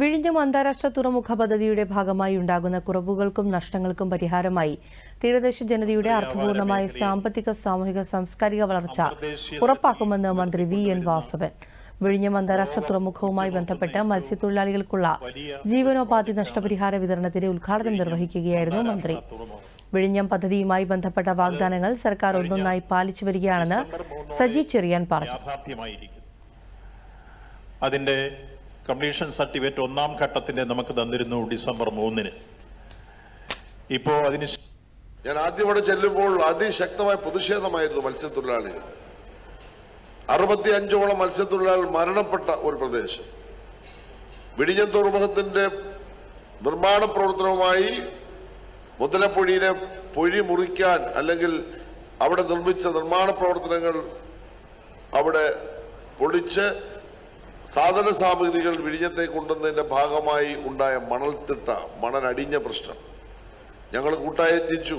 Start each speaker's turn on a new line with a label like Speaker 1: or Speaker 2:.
Speaker 1: വിഴിഞ്ഞം അന്താരാഷ്ട്ര തുറമുഖ പദ്ധതിയുടെ ഭാഗമായി ഉണ്ടാകുന്ന കുറവുകൾക്കും നഷ്ടങ്ങൾക്കും പരിഹാരമായി തീരദേശ ജനതയുടെ അർത്ഥപൂർണമായ സാമ്പത്തിക സാമൂഹിക സാംസ്കാരിക വളർച്ച ഉറപ്പാക്കുമെന്ന് മന്ത്രി വി എൻ വാസവൻ. വിഴിഞ്ഞം അന്താരാഷ്ട്ര തുറമുഖവുമായി ബന്ധപ്പെട്ട് മത്സ്യത്തൊഴിലാളികൾക്കുള്ള ജീവനോപാധി നഷ്ടപരിഹാര വിതരണത്തിന്റെ ഉദ്ഘാടനം നിർവഹിക്കുകയായിരുന്നു മന്ത്രി. വിഴിഞ്ഞം പദ്ധതിയുമായി ബന്ധപ്പെട്ട വാഗ്ദാനങ്ങൾ സർക്കാർ ഒന്നൊന്നായി പാലിച്ചു വരികയാണെന്ന് സജി ചെറിയാൻ പറഞ്ഞു.
Speaker 2: അതിന്റെ കംപ്ലീഷൻ സർട്ടിഫിക്കറ്റ് ഒന്നാം ഘട്ടത്തിന്റെ നമുക്ക് തന്നിരുന്നു ഡിസംബർ മൂന്നിന്. ഇപ്പോ അതിന്
Speaker 3: ഞാൻ ആദ്യം ഇവിടെ ചെല്ലുമ്പോൾ അതിശക്തമായ പ്രതിഷേധമായിരുന്നു മത്സ്യത്തൊഴിലാളികൾ അറുപത്തി അഞ്ചോളം മത്സ്യത്തൊഴിലാളികൾ മരണപ്പെട്ട ഒരു പ്രദേശം. വിഴിഞ്ഞം തുറമുഖത്തിന്റെ നിർമ്മാണ പ്രവർത്തനവുമായി മുതലപ്പൊഴിയിലെ പൊഴി മുറിക്കാൻ അല്ലെങ്കിൽ അവിടെ നിർമ്മിച്ച നിർമ്മാണ പ്രവർത്തനങ്ങൾ അവിടെ പൊളിച്ച് സാധന സാമഗ്രികൾ വിഴിഞ്ഞത്തെ കൊണ്ടുവന്നതിന്റെ ഭാഗമായി ഉണ്ടായ മണൽത്തിട്ട മണലടിഞ്ഞ പ്രശ്നം ഞങ്ങൾ കൂട്ടായി എത്തിച്ചു.